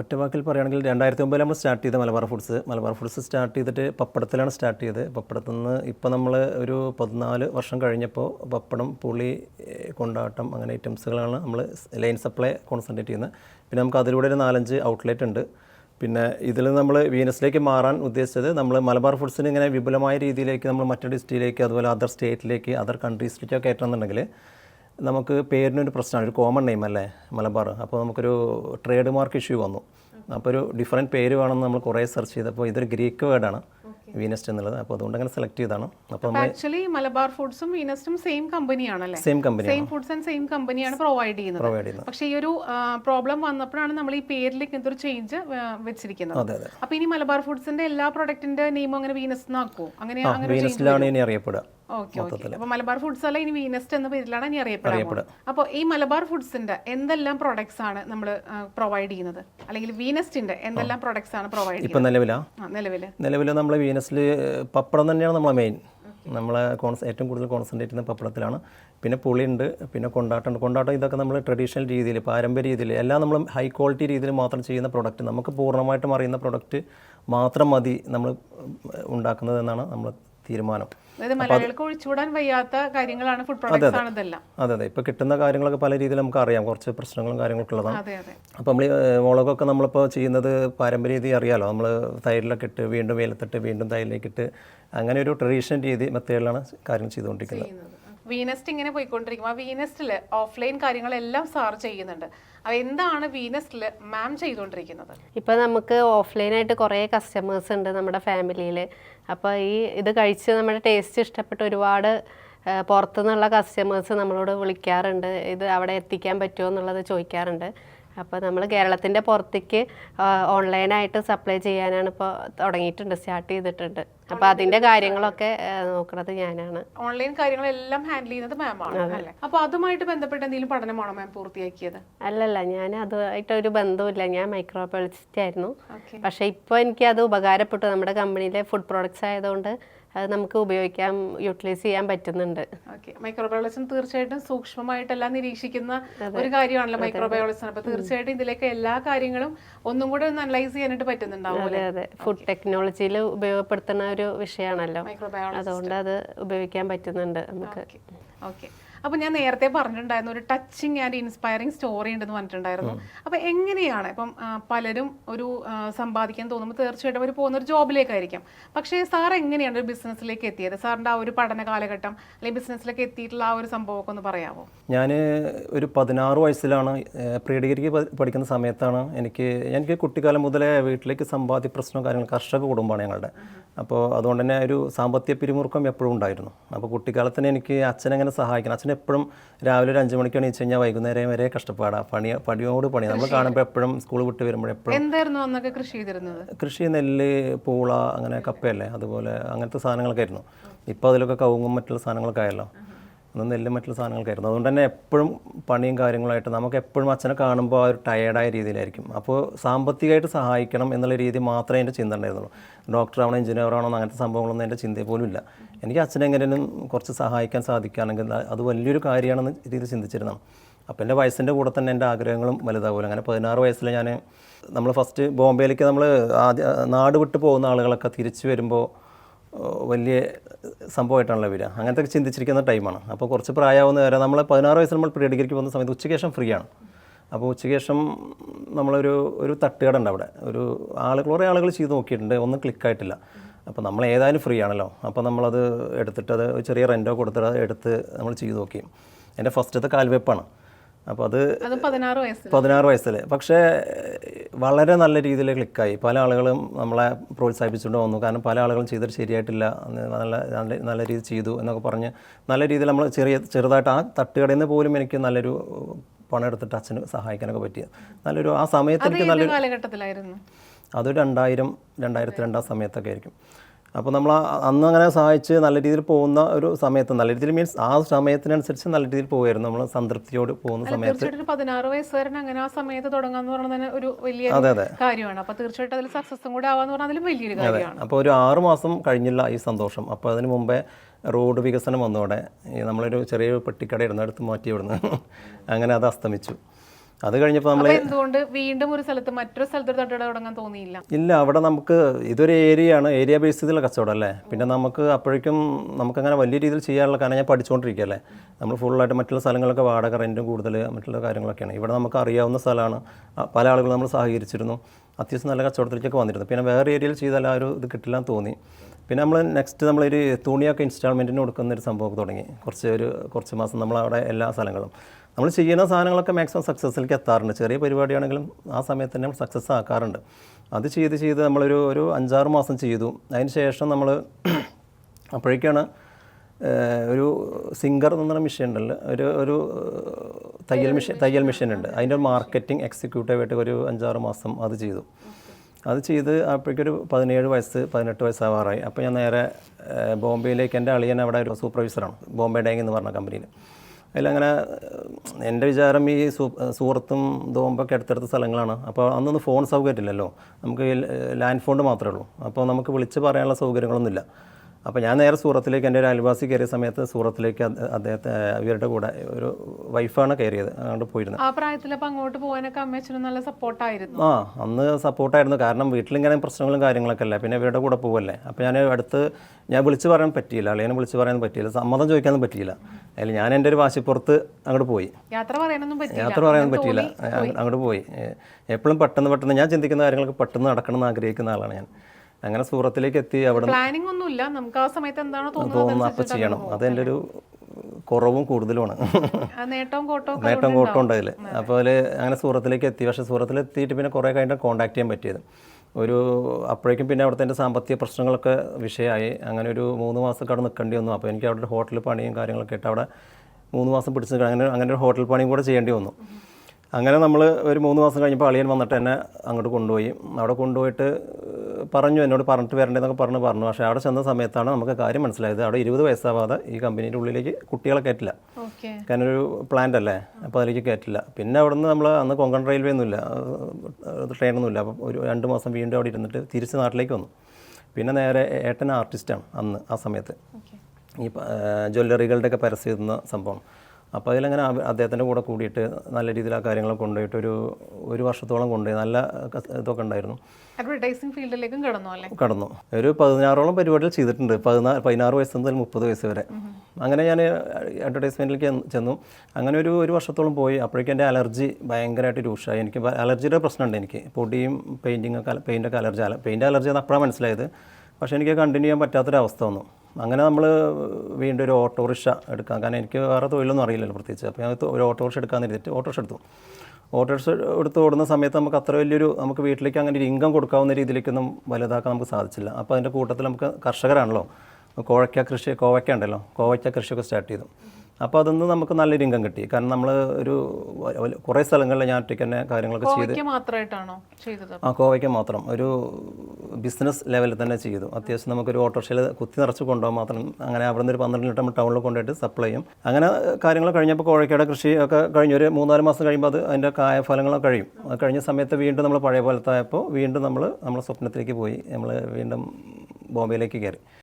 ഒറ്റവാക്കിൽ പറയുകയാണെങ്കിൽ രണ്ടായിരത്തി ഒമ്പതിൽ നമ്മൾ സ്റ്റാർട്ട് ചെയ്ത Malabar foods Malabar foods start ചെയ്തിട്ട് പപ്പടത്തിലാണ് സ്റ്റാർട്ട് ചെയ്തത്. പപ്പടത്തിൽ നിന്ന് ഇപ്പോൾ നമ്മൾ ഒരു പതിനാല് വർഷം കഴിഞ്ഞപ്പോൾ പപ്പടം പുളി കൊണ്ടാട്ടം അങ്ങനെ ഐറ്റംസുകളാണ് നമ്മൾ ലൈൻ സപ്ലൈ കോൺസെൻട്രേറ്റ് ചെയ്യുന്നത്. പിന്നെ നമുക്ക് അതിലൂടെ ഒരു നാലഞ്ച് ഔട്ട്ലെറ്റ് ഉണ്ട്. പിന്നെ ഇതിൽ നമ്മൾ വീനസിലേക്ക് മാറാൻ ഉദ്ദേശിച്ചത് നമ്മൾ മലബാർ ഫുഡ്സിന് ഇങ്ങനെ വിപുലമായ രീതിയിലേക്ക് നമ്മൾ മറ്റു ഡിസ്ട്രിക്റ്റിലേക്ക് അതുപോലെ അതർ സ്റ്റേറ്റിലേക്ക് അതർ കൺട്രീസിലേക്കൊക്കെ കയറ്റണമെന്നുണ്ടെങ്കിൽ നമുക്ക് പേരിനൊരു പ്രശ്നമാണ്. ഒരു കോമൺ നെയിം അല്ലേ മലബാർ. അപ്പോൾ നമുക്കൊരു ട്രേഡ് മാർക്ക് ഇഷ്യൂ വന്നു. അപ്പോൾ ഒരു ഡിഫറെന്റ് പേര് വേണമെന്ന് നമ്മൾ കുറേ സെർച്ച് ചെയ്തപ്പോൾ ഇതൊരു ഗ്രീക്ക് വേർഡാണ് വീനസ്റ്റ് എന്നുള്ളത്. അപ്പോൾ അതുകൊണ്ട് അങ്ങനെ സെലക്ട് ചെയ്താണ് അപ്പോൾ ആക്ച്വലി മലബാർ ഫുഡ്സും വീനസ്റ്റും same കമ്പനിയാണല്ലേ same company same foods and same കമ്പനിയാണ് പ്രൊവൈഡ് ചെയ്യുന്നത്. പ്രൊവൈഡ് ചെയ്യുന്നത്. പക്ഷേ ഈ ഒരു പ്രോബ്ലം വന്നപ്പോഴാണ് നമ്മൾ ഈ പേരിലേക്ക് എന്തൊരു ചേഞ്ച് വെച്ചിരിക്കുന്നത്. അതെ അതെ. അപ്പോൾ ഇനി മലബാർ ഫുഡ്സിന്റെ എല്ലാ പ്രൊഡക്റ്റിന്റെ നെയിമും അങ്ങനെ വീനസ് എന്നാക്കുമോ അങ്ങനെ വീനസ്റ്റിലാണ് ഇനി അറിയപ്പെടുക. മലബാർ ഫുഡ്സ് അല്ല ഇനി വീനസ്റ്റ് എന്ന പേരിലാണ് ഇനി അറിയപ്പെടുക അപ്പോൾ ഈ മലബാർ ഫുഡ്സിന്റെ എന്തെല്ലാം പ്രോഡക്ട്സ് ആണ് നമ്മൾ പ്രൊവൈഡ് ചെയ്യുന്നത്? അല്ലെങ്കിൽ വീനസ്റ്റിന്റെ എന്തെല്ലാം പ്രോഡക്ട്സ് ആണ് പ്രൊവൈഡ് ഇപ്പം നിലവിലാ? നിലവിൽ. നിലവിൽ നമ്മൾ വീനസിൽ പപ്പടം തന്നെയാണ് നമ്മളെ മെയിൻ നമ്മളെ കോൺസ് ഏറ്റവും കൂടുതൽ കോൺസെൻട്രേറ്റ് ചെയ്യുന്ന പപ്പടത്തിലാണ്. പിന്നെ പുളിയുണ്ട് പിന്നെ കൊണ്ടാട്ടമുണ്ട് കൊണ്ടാട്ടം ഇതൊക്കെ നമ്മൾ ട്രഡീഷണൽ രീതിയിൽ പാരമ്പര്യ രീതിയിൽ എല്ലാം നമ്മൾ ഹൈ ക്വാളിറ്റി രീതിയിൽ മാത്രം ചെയ്യുന്ന പ്രൊഡക്റ്റ് നമുക്ക് പൂർണമായിട്ടും അറിയുന്ന പ്രൊഡക്റ്റ് മാത്രം മതി നമ്മൾ ഉണ്ടാക്കുന്നത് എന്നാണ് നമ്മൾ തീരുമാനം. അതായത് മലയാളികൾക്ക് ഒഴിച്ചുകൂടാൻ വയ്യാത്ത കാര്യങ്ങളാണ് ഫുഡ് പ്രോഡക്ട്സ് ആണ് ഇതെല്ലാം. അതെ അതെ. ഇപ്പോൾ കിട്ടുന്ന കാര്യങ്ങളൊക്കെ പല രീതിയിൽ നമുക്ക് അറിയാം കുറച്ച് പ്രശ്നങ്ങളും കാര്യങ്ങളൊക്കെ ഉള്ളതാണ് അപ്പോൾ നമ്മൾ മുളകൊക്കെ നമ്മളിപ്പോൾ ചെയ്യുന്നത് പാരമ്പര്യ രീതി അറിയാലോ. നമ്മൾ തൈരിലൊക്കെ ഇട്ട് വീണ്ടും വെയിലത്തിട്ട് വീണ്ടും തൈരിലേക്ക് ഇട്ട് അങ്ങനെ ഒരു ട്രഡീഷണൽ രീതി മെത്തേഡിലാണ് കാര്യങ്ങൾ ചെയ്തുകൊണ്ടിരിക്കുന്നത്. വീനസ്റ്റ് ഇങ്ങനെ പോയിക്കൊണ്ടിരിക്കും. ആ വീനസ്റ്റിൽ ഓഫ്ലൈൻ കാര്യങ്ങളെല്ലാം സാർ ചെയ്യുന്നുണ്ട്. അപ്പോൾ എന്താണ് വീനസ്റ്റിൽ മാം ചെയ്തുകൊണ്ടിരിക്കുന്നത്? ഇപ്പോൾ നമുക്ക് ഓഫ്ലൈനായിട്ട് കുറേ കസ്റ്റമേഴ്സ് ഉണ്ട് നമ്മുടെ ഫാമിലിയിൽ അപ്പോൾ ഈ ഇത് കഴിച്ച് നമ്മുടെ ടേസ്റ്റ് ഇഷ്ടപ്പെട്ട് ഒരുപാട് പുറത്തുനിന്നുള്ള കസ്റ്റമേഴ്സ് നമ്മളോട് വിളിക്കാറുണ്ട്. ഇത് അവിടെ എത്തിക്കാൻ പറ്റുമോ എന്നുള്ളത് ചോദിക്കാറുണ്ട്. അപ്പോൾ നമ്മൾ കേരളത്തിന്റെ പുറത്തേക്ക് ഓൺലൈനായിട്ട് സപ്ലൈ ചെയ്യാനാണ് ഇപ്പോൾ തുടങ്ങിയിട്ടുണ്ട് സ്റ്റാർട്ട് ചെയ്തിട്ടുണ്ട്. അപ്പോൾ അതിന്റെ കാര്യങ്ങളൊക്കെ നോക്കുന്നത് ഞാനാണ്. ഓൺലൈൻ കാര്യങ്ങളെല്ലാം ഹാൻഡിൽ ചെയ്യുന്നത് മാമാണ് അല്ലേ? അപ്പൊ അതുമായിട്ട് ബന്ധപ്പെട്ട് എന്തെങ്കിലും പഠനമാണോ മാം പൂർത്തിയാക്കിയത്? അല്ലല്ല ഞാൻ അതുമായിട്ടൊരു ബന്ധവുമില്ല. ഞാൻ മൈക്രോബയോളജിസ്റ്റ് ആയിരുന്നു. പക്ഷേ ഇപ്പോൾ എനിക്ക് അത് ഉപകാരപ്പെട്ടു. നമ്മുടെ കമ്പനിയിലെ ഫുഡ് പ്രോഡക്ട്സ് ആയതുകൊണ്ട് അത് നമുക്ക് ഉപയോഗിക്കാൻ യൂട്ടിലൈസ് ചെയ്യാൻ പറ്റുന്നുണ്ട്. മൈക്രോബയോളജി തീർച്ചയായിട്ടും സൂക്ഷ്മമായിട്ടെല്ലാം നിരീക്ഷിക്കുന്ന ഒരു കാര്യമാണല്ലോ മൈക്രോബയോളജിസം അപ്പൊ തീർച്ചയായിട്ടും ഇതിലേക്ക് എല്ലാ കാര്യങ്ങളും ഒന്നും കൂടെ ഒന്ന് അനലൈസ് ചെയ്യാനായിട്ട് പറ്റുന്നുണ്ടാവും അതെ അതെ. ഫുഡ് ടെക്നോളജിയിൽ ഉപയോഗപ്പെടുത്തുന്ന ഒരു വിഷയമാണല്ലോ. മൈക്രോബയോളജി അതുകൊണ്ട് അത് ഉപയോഗിക്കാൻ പറ്റുന്നുണ്ട് നമുക്ക്. ഓക്കെ ഓക്കെ അപ്പൊ ഞാൻ നേരത്തെ പറഞ്ഞിട്ടുണ്ടായിരുന്നു ഒരു ടച്ചിങ് ആൻഡ് ഇൻസ്പയറിംഗ് സ്റ്റോറി ഉണ്ടെന്ന് പറഞ്ഞിട്ടുണ്ടായിരുന്നു. അപ്പൊ എങ്ങനെയാണ് ഇപ്പം പലരും ഒരു സമ്പാദിക്കാൻ തോന്നുമ്പോൾ തീർച്ചയായിട്ടും അവർ പോകുന്ന ഒരു ജോബിലേക്കായിരിക്കും. പക്ഷേ സാർ എങ്ങനെയാണ് ഒരു ബിസിനസ്സിലേക്ക് എത്തിയത്? സാറിന്റെ ആ ഒരു പഠന കാലഘട്ടം അല്ലെങ്കിൽ ബിസിനസ്സിലേക്ക് എത്തിയിട്ടുള്ള ആ ഒരു സംഭവമൊക്കെ ഒന്ന് പറയാമോ ഞാൻ ഒരു പതിനാറ് വയസ്സിലാണ് പ്രീ ഡിഗ്രിക്ക് പഠിക്കുന്ന സമയത്താണ് എനിക്ക് എനിക്ക് കുട്ടിക്കാലം മുതലേ വീട്ടിലേക്ക് സമ്പാദ്യ പ്രശ്നവും കാര്യങ്ങളും കർഷക കുടുംബമാണ് ഞങ്ങളുടെ. അപ്പോൾ അതുകൊണ്ട് തന്നെ ഒരു സാമ്പത്തിക പിരിമുറുക്കം എപ്പോഴും ഉണ്ടായിരുന്നു. അപ്പോൾ കുട്ടിക്കാലത്തിന് എനിക്ക് അച്ഛനെങ്ങനെ സഹായിക്കണം അച്ഛൻ എപ്പോഴും രാവിലെ ഒരു അഞ്ച് മണിക്ക് എണീച്ച് കഴിഞ്ഞാൽ വൈകുന്നേരം വരെ കഷ്ടപ്പാടാ. പണി പണിയോട് പണി. നമ്മൾ കാണുമ്പോൾ എപ്പോഴും സ്കൂൾ വിട്ട് വരുമ്പോൾ എപ്പോഴും എന്തായിരുന്നു അന്നൊക്കെ കൃഷി ചെയ്തിരുന്നത്? കൃഷി നെല്ല് പൂള അങ്ങനെ കപ്പയല്ലേ അതുപോലെ അങ്ങനത്തെ സാധനങ്ങളൊക്കെ ആയിരുന്നു. ഇപ്പോൾ അതിലൊക്കെ കവുങ്ങും മറ്റുള്ള സാധനങ്ങളൊക്കെ ആയല്ലോ. നെല്ലും മറ്റുള്ള സാധനങ്ങൾക്കായിരുന്നു. അതുകൊണ്ട് തന്നെ എപ്പോഴും പണിയും കാര്യങ്ങളായിട്ട് നമുക്ക് എപ്പോഴും അച്ഛനെ കാണുമ്പോൾ ആ ഒരു ടയേർഡായ രീതിയിലായിരിക്കും. അപ്പോൾ സാമ്പത്തികമായിട്ട് സഹായിക്കണം എന്നുള്ള രീതി മാത്രമേ എന്റെ ചിന്ത ഉണ്ടായിരുന്നുള്ളൂ. ഡോക്ടർ ആവണം എഞ്ചിനീയർ ആവണം അങ്ങനത്തെ സംഭവങ്ങളൊന്നും എന്റെ ചിന്ത പോലും ഇല്ല. എനിക്ക് അച്ഛനെങ്ങനെയും കുറച്ച് സഹായിക്കാൻ സാധിക്കുകയാണെങ്കിൽ അത് വലിയൊരു കാര്യമാണെന്ന് രീതി ചിന്തിച്ചിരുന്നു. അപ്പോൾ എന്റെ വയസ്സിന്റെ കൂടെ തന്നെ എന്റെ ആഗ്രഹങ്ങളും വലുതാകുമല്ലോ അങ്ങനെ പതിനാറ് വയസ്സിൽ ഞാൻ നമ്മൾ ഫസ്റ്റ് ബോംബെയിലേക്ക് നമ്മൾ ആദ്യ നാട് വിട്ട് പോകുന്ന ആളുകളൊക്കെ തിരിച്ചു വരുമ്പോൾ വലിയ സംഭവമായിട്ടാണല്ലോ വരിക. അങ്ങനത്തെ ചിന്തിച്ചിരിക്കുന്ന ടൈമാണ്. അപ്പോൾ കുറച്ച് പ്രായമാവുന്ന വരെ നമ്മൾ പതിനാറ് വയസ്സിൽ നമ്മൾ ഡിഗ്രിക്ക് പോകുന്ന സമയത്ത് ഉച്ചയ്ക്ക് ശേഷം ഫ്രീ ആണ് അപ്പോൾ ഉച്ചയ്ക്ക് ശേഷം നമ്മളൊരു ഒരു തട്ടുകട ഉണ്ട് അവിടെ. ഒരു ആളുകൾ കുറേ ആളുകൾ ചെയ്ത് നോക്കിയിട്ടുണ്ട്. ഒന്നും ക്ലിക്കായിട്ടില്ല. അപ്പോൾ നമ്മൾ ഏതായാലും ഫ്രീ ആണല്ലോ അപ്പോൾ നമ്മളത് എടുത്തിട്ട് അത് ചെറിയ റെന്റോ കൊടുത്തിട്ട് എടുത്ത് നമ്മൾ ചെയ്ത് നോക്കി. എന്റെ ഫസ്റ്റത്തെ കാൽവെപ്പാണ്. അപ്പോൾ അത് പതിനാറ് വയസ്സിൽ പതിനാറ് വയസ്സിൽ പക്ഷേ വളരെ നല്ല രീതിയിൽ ക്ലിക്കായി. പല ആളുകളും നമ്മളെ പ്രോത്സാഹിപ്പിച്ചുകൊണ്ട് വന്നു. കാരണം പല ആളുകളും ചെയ്തിട്ട് ശരിയായിട്ടില്ല. നല്ല നല്ല നല്ല രീതിയിൽ ചെയ്തു എന്നൊക്കെ പറഞ്ഞ് നല്ല രീതിയിൽ നമ്മൾ ചെറിയ ചെറുതായിട്ട് ആ തട്ടുകടയിൽ നിന്ന് പോലും എനിക്ക് നല്ലൊരു പണം എടുത്തിട്ട് അച്ഛന് സഹായിക്കാനൊക്കെ പറ്റിയ നല്ലൊരു ആ സമയത്ത് എനിക്ക് നല്ലൊരു അത് രണ്ടായിരം രണ്ടായിരത്തി രണ്ടാം സമയത്തൊക്കെ ആയിരിക്കും. അപ്പോൾ നമ്മൾ അന്ന് അങ്ങനെ സഹായിച്ച് നല്ല രീതിയിൽ പോകുന്ന ഒരു സമയത്ത് നല്ല രീതിയിൽ മീൻസ് ആ സമയത്തിനനുസരിച്ച് നല്ല രീതിയിൽ പോകുമായിരുന്നു നമ്മൾ സംതൃപ്തിയോട് പോകുന്ന സമയത്ത്. പതിനാറ് വയസ്സുകാരൻ അങ്ങനെ ആ സമയത്ത് തുടങ്ങാന്ന് പറഞ്ഞാൽ ഒരു വലിയ അതെ അതെ. കാര്യമാണ്. അപ്പോൾ തീർച്ചയായിട്ടും അതിൽ സക്സസും കൂടെ ആവാന്ന് പറഞ്ഞാൽ അതിലും വലിയൊരു കാര്യമാണ്. അപ്പോൾ ഒരു ആറ് മാസം കഴിഞ്ഞില്ല ഈ സന്തോഷം. അപ്പോൾ അതിന് മുമ്പേ റോഡ് വികസനം വന്നതോടെ നമ്മളൊരു ചെറിയ പെട്ടിക്കട ഇരുന്ന് എടുത്ത് മാറ്റി ഇവിടുന്ന് അങ്ങനെ അത് അസ്തമിച്ചു. അത് കഴിഞ്ഞപ്പോൾ നമ്മൾ എന്തുകൊണ്ട് വീണ്ടും ഒരു സ്ഥലത്ത് മറ്റൊരു സ്ഥലത്ത് ഒരു തട്ടുകട തുടങ്ങാൻ തോന്നിയില്ല? ഇല്ല അവിടെ നമുക്ക് ഇതൊരു ഏരിയ ആണ് ഏരിയ ബേസ് ചെയ്തുള്ള കച്ചവടം അല്ലേ? പിന്നെ നമുക്ക് അപ്പോഴേക്കും നമുക്ക് അങ്ങനെ വലിയ രീതിയിൽ ചെയ്യാനുള്ള കാരണം ഞാൻ പഠിച്ചുകൊണ്ടിരിക്കുകയല്ലേ നമ്മൾ ഫുള്ളായിട്ട് മറ്റുള്ള സ്ഥലങ്ങളൊക്കെ വാടക റെന്റും കൂടുതൽ മറ്റുള്ള കാര്യങ്ങളൊക്കെയാണ്. ഇവിടെ നമുക്ക് അറിയാവുന്ന സ്ഥലമാണ്. പല ആളുകളും നമ്മൾ സഹകരിച്ചിരുന്നു. അത്യാവശ്യം നല്ല കച്ചവടത്തിലേക്കൊക്കെ വന്നിരുന്നു. പിന്നെ വേറെ ഏരിയയിൽ ചെയ്താൽ ആ ഒരു ഇത് കിട്ടില്ല തോന്നി. പിന്നെ നമ്മൾ നെക്സ്റ്റ് നമ്മളൊരു തുണിയൊക്കെ ഇൻസ്റ്റാൾമെന്റിന് കൊടുക്കുന്ന ഒരു സംഭവം തുടങ്ങി. കുറച്ച് ഒരു കുറച്ച് മാസം നമ്മൾ അവിടെ എല്ലാ സ്ഥലങ്ങളും. നമ്മൾ ചെയ്യുന്ന സാധനങ്ങളൊക്കെ മാക്സിമം സക്സസ്സിലേക്ക് എത്താറുണ്ട്. ചെറിയ പരിപാടിയാണെങ്കിലും ആ സമയത്ത് തന്നെ നമ്മൾ സക്സസ് ആക്കാറുണ്ട്. അത് ചെയ്ത് ചെയ്ത് നമ്മളൊരു ഒരു അഞ്ചാറ് മാസം ചെയ്തു. അതിന് ശേഷം നമ്മൾ അപ്പോഴേക്കാണ് ഒരു സിംഗർ എന്ന് പറഞ്ഞ മെഷീൻ ഉണ്ടല്ലോ. ഒരു ഒരു തയ്യൽ മെഷീൻ തയ്യൽ മെഷീൻ ഉണ്ട്. അതിന്റെ മാർക്കറ്റിംഗ് എക്സിക്യൂട്ടീവായിട്ട് ഒരു അഞ്ചാറ് മാസം അത് ചെയ്തു. അത് ചെയ്ത് അപ്പോഴേക്കൊരു പതിനേഴ് വയസ്സ് പതിനെട്ട് വയസ്സാവാറായി. അപ്പോൾ ഞാൻ നേരെ ബോംബെയിലേക്ക് എന്റെ അളിയൻ അവിടെ ഒരു സൂപ്പർവൈസറാണ് ബോംബെ ഡാങ് എന്ന് പറഞ്ഞ കമ്പനിയിൽ അതിലങ്ങനെ എന്റെ വിചാരം ഈ സൂറത്തും ദോമ്പൊക്കെ അടുത്തടുത്ത സ്ഥലങ്ങളാണ്. അപ്പോൾ അന്നൊന്നും ഫോൺ സൗകര്യമില്ലല്ലോ. നമുക്ക് ലാൻഡ് ഫോൺ മാത്രമേ ഉള്ളൂ. അപ്പോൾ നമുക്ക് വിളിച്ച് പറയാനുള്ള സൗകര്യങ്ങളൊന്നുമില്ല. അപ്പോൾ ഞാൻ നേരെ സൂറത്തിലേക്ക് എന്റെ ഒരു അയൽവാസി കയറിയ സമയത്ത് സൂറത്തിലേക്ക് അദ്ദേ- അദ്ദേഹത്തെ ഇവരുടെ കൂടെ ഒരു വൈഫാണ് കയറിയത്. അങ്ങോട്ട് പോയിരുന്നത് ആ പ്രായത്തിൽ അപ്പോൾ അങ്ങോട്ട് പോകാനൊക്കെ അമ്മച്ചനും നല്ല സപ്പോർട്ടായിരുന്നു. ആ അന്ന് സപ്പോർട്ടായിരുന്നു. കാരണം വീട്ടിലിങ്ങനെ പ്രശ്നങ്ങളും കാര്യങ്ങളൊക്കെ അല്ലേ? പിന്നെ ഇവരുടെ കൂടെ പോവല്ലേ? അപ്പോൾ ഞാൻ അടുത്ത് ഞാൻ വിളിച്ച് പറയാൻ പറ്റിയില്ല. അളിയനെ വിളിച്ച് പറയാൻ പറ്റിയില്ല. സമ്മതം ചോദിക്കാനൊന്നും പറ്റിയില്ല. അതിൽ ഞാൻ എന്റെ ഒരു വാശിപ്പുറത്ത് അങ്ങോട്ട് പോയി. യാത്ര പറയാനൊന്നും പറ്റില്ല യാത്ര പറയാനൊന്നും പറ്റിയില്ല. അങ്ങോട്ട് പോയി. എപ്പോഴും പെട്ടെന്ന് പെട്ടെന്ന് ഞാൻ ചിന്തിക്കുന്ന കാര്യങ്ങളൊക്കെ പെട്ടെന്ന് നടക്കണം എന്ന് ആഗ്രഹിക്കുന്ന ആളാണ് ഞാൻ. അങ്ങനെ സൂറത്തിലേക്ക് എത്തി അവിടെ പ്ലാനിങ് ഒന്നുമില്ല. നമുക്ക് ആ സമയത്ത് എന്താണോ തോന്നുന്നത് തോന്നുന്നു അപ്പം ചെയ്യണം. അതെന്റെ ഒരു കുറവും കൂടുതലുമാണ്. നേട്ടവും കോട്ടവും ഉണ്ട് അതിൽ അപ്പോൾ അതിൽ അങ്ങനെ സൂറത്തിലേക്ക് എത്തി പക്ഷേ സൂറത്തിൽ എത്തിയിട്ട് പിന്നെ കുറേ കഴിഞ്ഞിട്ട് കോൺടാക്ട് ചെയ്യാൻ പറ്റിയത്. ഒരു അപ്പോഴേക്കും പിന്നെ അവിടുത്തെ എന്റെ സാമ്പത്തിക പ്രശ്നങ്ങളൊക്കെ വിഷയമായി. അങ്ങനെ ഒരു മൂന്ന് മാസമൊക്കെ അവിടെ നിൽക്കേണ്ടി വന്നു. അപ്പോൾ എനിക്ക് അവിടെ ഒരു ഹോട്ടൽ പണിയും കാര്യങ്ങളൊക്കെ ആയിട്ട് അവിടെ മൂന്ന് മാസം പിടിച്ച് അങ്ങനെ അങ്ങനെ ഒരു ഹോട്ടൽ പണിയും കൂടെ ചെയ്യേണ്ടി വന്നു. അങ്ങനെ നമ്മൾ ഒരു മൂന്ന് മാസം കഴിഞ്ഞപ്പോൾ അളിയൻ വന്നിട്ട് എന്നെ അങ്ങോട്ട് കൊണ്ടുപോയി. അവിടെ കൊണ്ടുപോയിട്ട് പറഞ്ഞു എന്നോട് പറഞ്ഞിട്ട് വരേണ്ടതെന്നൊക്കെ പറഞ്ഞ് പറഞ്ഞു. പക്ഷേ അവിടെ ചെന്ന സമയത്താണ് നമുക്ക് കാര്യം മനസ്സിലായത്. അവിടെ ഇരുപത് വയസ്സാവാതെ ഈ കമ്പനിയുടെ ഉള്ളിലേക്ക് കുട്ടികളെ കയറ്റില്ല. കാരണം ഒരു പ്ലാന്റ് അല്ലേ? അപ്പോൾ അതിലേക്ക് കയറ്റില്ല. പിന്നെ അവിടുന്ന് നമ്മൾ അന്ന് കൊങ്കൺ റെയിൽവേ ഒന്നുമില്ല. ട്രെയിനൊന്നുമില്ല അപ്പോൾ ഒരു രണ്ട് മാസം വീണ്ടും അവിടെ ഇരുന്നിട്ട് തിരിച്ച് നാട്ടിലേക്ക് വന്നു. പിന്നെ നേരെ ഏട്ടൻ ആർട്ടിസ്റ്റാണ് അന്ന് ആ സമയത്ത്. ഈ ജ്വല്ലറികളുടെയൊക്കെ പരസ്യം ഇടുന്ന സംഭവം. അപ്പോൾ അതിലങ്ങനെ അദ്ദേഹത്തിന്റെ കൂടെ കൂടിയിട്ട് നല്ല രീതിയിൽ ആ കാര്യങ്ങളൊക്കെ കൊണ്ടുപോയിട്ട് ഒരു ഒരു വർഷത്തോളം കൊണ്ടുപോയി. നല്ല ഇതൊക്കെ ഉണ്ടായിരുന്നു. അഡ്വർടൈസിംഗ് ഫീൽഡിലേക്കും കടന്നു അല്ലേ? കടന്നു. ഒരു പതിനാറോളം പരിപാടികൾ ചെയ്തിട്ടുണ്ട്. പതിനാറ് പതിനാറ് വയസ്സ് മുതൽ മുപ്പത് വയസ്സ് വരെ. അങ്ങനെ ഞാൻ അഡ്വർടൈസ്മെന്റിലേക്ക് ചെന്നു അങ്ങനെ ഒരു ഒരു വർഷത്തോളം പോയി. അപ്പോഴേക്കും എന്റെ അലർജി ഭയങ്കരമായിട്ട് രൂക്ഷമായി. എനിക്ക് അലർജിയുടെ പ്രശ്നമുണ്ട് എനിക്ക്. പൊടിയും പെയിന്റിങ്ങൊക്കെ പെയിന്റൊക്കെ അലർജി. അല പെയിന്റ് അലർജി എന്ന് അപ്പോഴാണ് മനസ്സിലായത്. പക്ഷേ എനിക്ക് കണ്ടിന്യൂ ചെയ്യാൻ പറ്റാത്തൊരവസ്ഥ വന്നു. അങ്ങനെ നമ്മൾ വീണ്ടും ഒരു ഓട്ടോറിക്ഷ എടുക്കാം കാരണം എനിക്ക് വേറെ തൊഴിലൊന്നും അറിയില്ലല്ലോ പ്രത്യേകിച്ച്. അപ്പോൾ ഞാൻ ഒരു ഓട്ടോറിക്ഷ എടുക്കാൻ ഇരുന്നിട്ട് ഓട്ടോറിക്ഷ എടുത്തു. ഓട്ടോറിക്ഷ എടുത്ത് ഓടുന്ന സമയത്ത് നമുക്ക് അത്ര വലിയൊരു നമുക്ക് വീട്ടിലേക്ക് അങ്ങനെ ഒരു ഇൻകം കൊടുക്കാവുന്ന രീതിയിലേക്കൊന്നും വലുതാക്കാൻ നമുക്ക് സാധിച്ചില്ല. അപ്പോൾ അതിന്റെ കൂട്ടത്തിൽ നമുക്ക് കർഷകരാണല്ലോ. കോവയ്ക്ക കൃഷി കോവയ്ക്ക ഉണ്ടല്ലോ. കോവയ്ക്ക കൃഷിയൊക്കെ സ്റ്റാർട്ട് ചെയ്തു. അപ്പോൾ അതൊന്ന് നമുക്ക് നല്ലൊരു ഇൻകം കിട്ടി. കാരണം നമ്മൾ ഒരു കുറേ സ്ഥലങ്ങളിൽ ഞാൻ ഒറ്റയ്ക്ക് തന്നെ കാര്യങ്ങളൊക്കെ ചെയ്ത് മാത്രമായിട്ടാണോ ചെയ്തത്? ആ കോവയ്ക്ക് മാത്രം. ഒരു ബിസിനസ് ലെവലിൽ തന്നെ ചെയ്തു. അത്യാവശ്യം നമുക്കൊരു ഓട്ടോറിക്ഷയിൽ കുത്തി നിറച്ച് കൊണ്ടുപോകാൻ മാത്രം അങ്ങനെ അവിടെ നിന്ന് ഒരു പന്ത്രണ്ട് ലിറ്റർ നമ്മൾ ടൗണിൽ കൊണ്ടുപോയിട്ട് സപ്ലൈ ചെയ്യും. അങ്ങനെ കാര്യങ്ങൾ കഴിഞ്ഞപ്പോൾ കോഴയ്ക്കയുടെ കൃഷി ഒക്കെ കഴിഞ്ഞ് ഒരു മൂന്നാൽ മാസം കഴിയുമ്പോൾ അത് അതിന്റെ കായഫലങ്ങളൊക്കെ കഴിയും. അത് കഴിഞ്ഞ സമയത്ത് വീണ്ടും നമ്മൾ പഴയ പോലത്തെ ആയപ്പോൾ വീണ്ടും നമ്മൾ നമ്മളെ സ്വപ്നത്തിലേക്ക് പോയി. നമ്മൾ വീണ്ടും ബോംബെയിലേക്ക് കയറി.